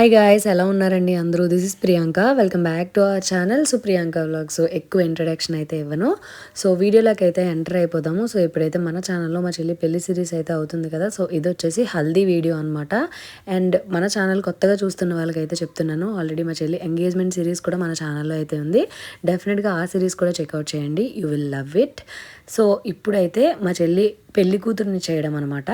Hi guys ఎలా ఉన్నారండి అందరూ? This is Priyanka welcome back to our channel so Priyanka vlogs ఎక్కువ introduction అయితే ఇవ్వను. సో వీడియోలోకి అయితే ఎంటర్ అయిపోదాము. సో ఇప్పుడైతే మన ఛానల్లో మా చెల్లి పెళ్ళి సిరీస్ అయితే అవుతుంది కదా. సో ఇది వచ్చేసి హల్దీ వీడియో అనమాట అండ్ మన ఛానల్ కొత్తగా చూస్తున్న వాళ్ళకైతే చెప్తున్నాను. ఆల్రెడీ మా చెల్లి ఎంగేజ్మెంట్ సిరీస్ కూడా మన ఛానల్లో అయితే ఉంది. డెఫినెట్గా ఆ సిరీస్ కూడా చెక్అవుట్ చేయండి. You will love it so ఇప్పుడైతే మా చెల్లి పెళ్ళి కూతురుని చేయడం అనమాట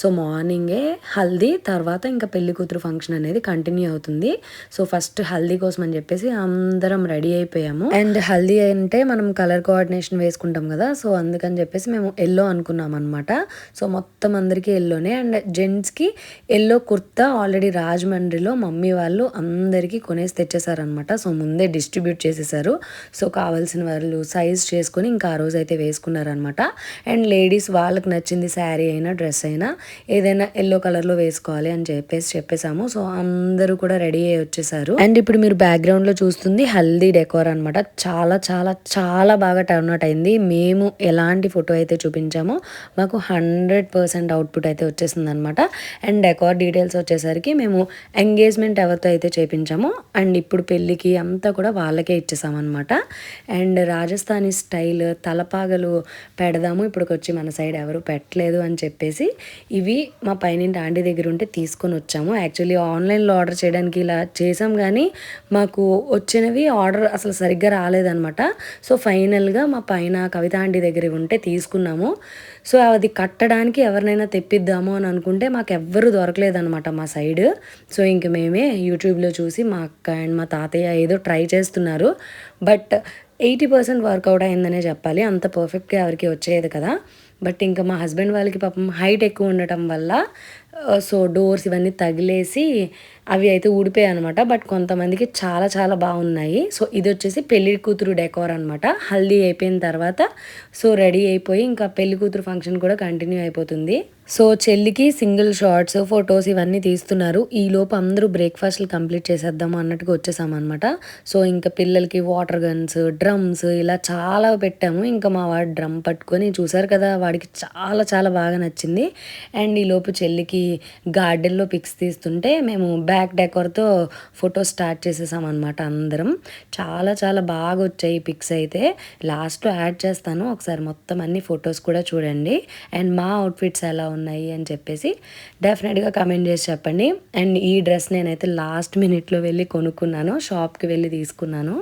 సో మార్నింగే హల్దీ తర్వాత ఇంకా పెళ్ళి కూతురు ఫంక్షన్ అనేది కంటిన్యూ అవుతుంది. సో ఫస్ట్ హల్దీ కోసం అని చెప్పేసి అందరం రెడీ అయిపోయాము. అండ్ హల్దీ అంటే మనం కలర్ కోఆర్డినేషన్ వేసుకుంటాం కదా సో అందుకని చెప్పేసి మేము ఎల్లో అనుకున్నాం అనమాట సో మొత్తం అందరికీ ఎల్లోనే అండ్ జెంట్స్కి ఎల్లో కుర్తా ఆల్రెడీ రాజమండ్రిలో మమ్మీ వాళ్ళు అందరికీ కొనేసి తెచ్చేసారనమాట సో ముందే డిస్ట్రిబ్యూట్ చేసేసారు. సో కావాల్సిన వాళ్ళు సైజ్ చేసుకొని ఇంకా ఆ రోజు అయితే వేసుకున్నారు. వేసుకున్నారనమాట అండ్ లేడీస్ వాళ్ళకి నచ్చింది శారీ అయినా డ్రెస్ అయినా ఏదైనా ఎల్లో కలర్లో వేసుకోవాలి అని చెప్పేసి చెప్పేసాము సో అందరూ కూడా రెడీ అయ్యి వచ్చేసారు. అండ్ ఇప్పుడు మీరు బ్యాక్గ్రౌండ్లో చూస్తుంది హల్దీ డెకోర్ అనమాట చాలా చాలా చాలా బాగా టర్న్ అవుట్ అయింది. మేము ఎలాంటి ఫోటో అయితే చూపించామో మాకు హండ్రెడ్ పర్సెంట్ అవుట్పుట్ అయితే వచ్చేసింది అనమాట అండ్ డెకోర్ డీటెయిల్స్ వచ్చేసరికి మేము ఎంగేజ్మెంట్ ఎవరితో అయితే చేపించామో అండ్ ఇప్పుడు పెళ్ళికి అంతా కూడా వాళ్ళకే ఇచ్చేసామన్నమాట. అండ్ రాజస్థానీ స్టైల్ తలపాగలు పెడదాము ఇప్పటికి వచ్చి మన సైడ్ ఎవరు పెట్టలేదు అని చెప్పేసి ఇవి మా పైన ఆంటీ దగ్గర ఉంటే తీసుకొని వచ్చాము. యాక్చువల్లీ ఆన్లైన్లో ఆర్డర్ చేయడానికి ఇలా చేసాం కానీ మాకు వచ్చినవి ఆర్డర్ అసలు సరిగ్గా రాలేదనమాట సో ఫైనల్గా మా పైన కవిత ఆంటీ దగ్గర ఉంటే తీసుకున్నాము. సో అది కట్టడానికి ఎవరినైనా తెప్పిద్దాము అని అనుకుంటే మాకు ఎవ్వరు దొరకలేదనమాట మా సైడ్. సో ఇంక మేమే యూట్యూబ్లో చూసి మా అక్క అండ్ మా తాతయ్య ఏదో ట్రై చేస్తున్నారు. But eighty percent work out అయిందనే చెప్పాలి. అంత పర్ఫెక్ట్గా ఎవరికి వచ్చేది కదా. బట్ ఇంకా మా హస్బెండ్ వాళ్ళకి పాపం హైట్ ఎక్కువ ఉండటం వల్ల సో డోర్స్ ఇవన్నీ తగిలేసి అవి అయితే ఊడిపోయాయి అనమాట బట్ కొంతమందికి చాలా చాలా బాగున్నాయి. సో ఇది వచ్చేసి పెళ్ళి కూతురు డెకోర్ అనమాట హల్దీ అయిపోయిన తర్వాత సో రెడీ అయిపోయి ఇంకా పెళ్ళి కూతురు ఫంక్షన్ కూడా కంటిన్యూ అయిపోతుంది. సో చెల్లికి సింగిల్ షార్ట్స్ ఫొటోస్ ఇవన్నీ తీస్తున్నారు. ఈ లోపు అందరూ బ్రేక్ఫాస్ట్లు కంప్లీట్ చేసేద్దాము అన్నట్టుగా వచ్చేసామన్నమాట సో ఇంకా పిల్లలకి వాటర్ గన్స్ డ్రమ్స్ ఇలా చాలా పెట్టాము. ఇంకా మా వాడు డ్రమ్ పట్టుకొని చూసారు కదా వాడికి చాలా చాలా బాగా నచ్చింది. అండ్ ఈ లోపు చెల్లికి గార్డెన్లో పిక్స్ తీస్తుంటే మేము బ్యాక్ డెకర్తో ఫోటో స్టార్ట్ చేసేసాం అనమాట అందరం. చాలా చాలా బాగా వచ్చాయి పిక్స్ అయితే. లాస్ట్లో యాడ్ చేస్తాను. ఒకసారి మొత్తం అన్ని ఫొటోస్ కూడా చూడండి. అండ్ మా అవుట్ఫిట్స్ ఎలా ఉన్నాయి అని చెప్పేసి డెఫినెట్గా కమెంట్ చేసి చెప్పండి. అండ్ ఈ డ్రెస్ నేనైతే లాస్ట్ మినిట్లో వెళ్ళి కొనుక్కున్నాను. షాప్కి వెళ్ళి తీసుకున్నాను.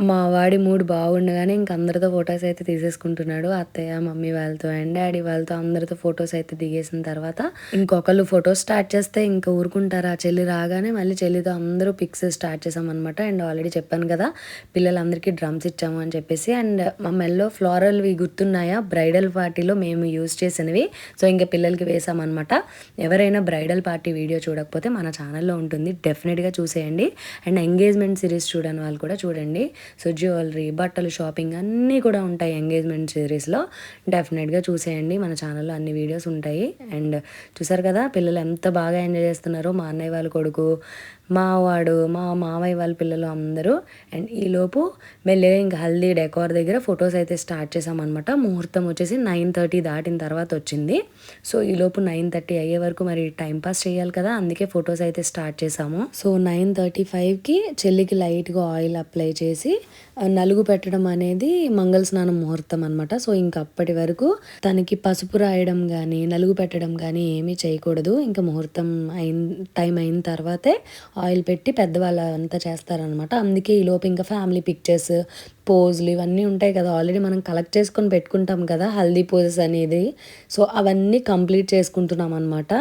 మా వాడి మూడు బాగుండగానే ఇంక అందరితో ఫొటోస్ అయితే తీసేసుకుంటున్నాడు. అత్తయ్య మమ్మీ వాళ్ళతో అండ్ డాడీ వాళ్ళతో అందరితో ఫొటోస్ అయితే దిగేసిన తర్వాత ఇంకొకళ్ళు ఫొటోస్ స్టార్ట్ చేస్తే ఇంకా ఊరుకుంటారా. చెల్లి రాగానే మళ్ళీ చెల్లితో అందరూ పిక్స్ స్టార్ట్ చేసామన్నమాట. అండ్ ఆల్రెడీ చెప్పాను కదా పిల్లలందరికీ డ్రమ్స్ ఇచ్చాము అని చెప్పేసి. అండ్ మా మెల్లో ఫ్లోరల్వి గుర్తున్నాయా? బ్రైడల్ పార్టీలో మేము యూజ్ చేసినవి. సో ఇంకా పిల్లలకి వేసామన్నమాట. ఎవరైనా బ్రైడల్ పార్టీ వీడియో చూడకపోతే మన ఛానల్లో ఉంటుంది. డెఫినెట్గా చూసేయండి. అండ్ ఎంగేజ్మెంట్ సిరీస్ చూడని వాళ్ళు కూడా చూడండి. సో జ్యువెలరీ బట్టలు షాపింగ్ అన్నీ కూడా ఉంటాయి ఎంగేజ్మెంట్ సిరీస్లో. డెఫినెట్గా చూసేయండి మన ఛానల్లో అన్ని వీడియోస్ ఉంటాయి. అండ్ చూసారు కదా పిల్లలు ఎంత బాగా ఎంజాయ్ చేస్తున్నారో మా అన్నయ్య వాళ్ళ కొడుకు మావాడు మా మావయ్య వాళ్ళ పిల్లలు అందరూ. అండ్ ఈలోపు మెల్లగా ఇంకా హల్దీ డెకోర్ దగ్గర ఫొటోస్ అయితే స్టార్ట్ చేసామన్నమాట ముహూర్తం వచ్చేసి నైన్ థర్టీ దాటిన తర్వాత వచ్చింది. సో ఈలోపు నైన్ థర్టీ అయ్యే వరకు మరి టైం పాస్ చేయాలి కదా. అందుకే ఫొటోస్ అయితే స్టార్ట్ చేసాము సో నైన్ థర్టీ ఫైవ్కి చెల్లికి లైట్గా ఆయిల్ అప్లై చేసి నలుగు పెట్టడం అనేది మంగళ స్నానం ముహూర్తం అనమాట సో ఇంక అప్పటి వరకు తనకి పసుపు రాయడం కానీ నలుగు పెట్టడం కానీ ఏమీ చేయకూడదు. ఇంకా ముహూర్తం అయిన టైం అయిన తర్వాతే ఆయిల్ పెట్టి పెద్దవాళ్ళు అంతా చేస్తారనమాట. అందుకే ఈ లోపు ఇంకా ఫ్యామిలీ పిక్చర్స్ పోజులు ఇవన్నీ ఉంటాయి కదా. ఆల్రెడీ మనం కలెక్ట్ చేసుకొని పెట్టుకుంటాం కదా హల్దీ పోజెస్ అనేది. సో అవన్నీ కంప్లీట్ చేసుకుంటున్నాం అనమాట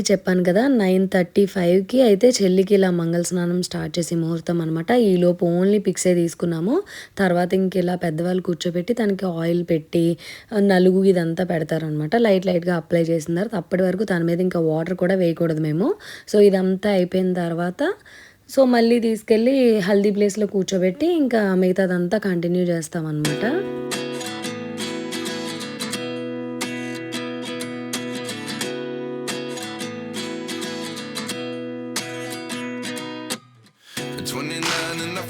ఆల్రెడీ చెప్పాను కదా నైన్ థర్టీ ఫైవ్కి అయితే చెల్లికి ఇలా మంగళ స్నానం స్టార్ట్ చేసి ముహూర్తం అనమాట ఈలోపు ఓన్లీ పిక్సే తీసుకున్నాము. తర్వాత ఇంక ఇలా పెద్దవాళ్ళు కూర్చోబెట్టి తనకి ఆయిల్ పెట్టి నలుగు ఇదంతా పెడతారనమాట లైట్ లైట్గా అప్లై చేసిన తర్వాత అప్పటి వరకు తన మీద ఇంకా వాటర్ కూడా వేయకూడదు మేము. సో ఇదంతా అయిపోయిన తర్వాత సో మళ్ళీ తీసుకెళ్ళి హల్దీ ప్లేస్లో కూర్చోబెట్టి ఇంకా మిగతాదంతా కంటిన్యూ చేస్తామన్నమాట.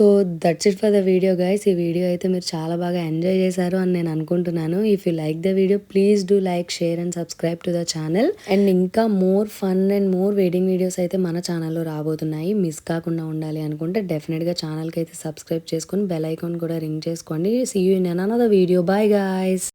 So that's it for the video guys ఈ వీడియో అయితే మీరు చాలా బాగా ఎంజాయ్ చేశారు అని నేను అనుకుంటున్నాను. If you like the video please do like share and subscribe to the channel and ఇంకా more fun and more wedding videos అయితే మన ఛానల్లో రాబోతున్నాయి. మిస్ కాకుండా ఉండాలి అనుకుంటే డెఫినెట్గా ఛానల్కి అయితే సబ్స్క్రైబ్ చేసుకొని బెల్ ఐకాన్ కూడా రింగ్ చేసుకోండి. See you in another video bye guys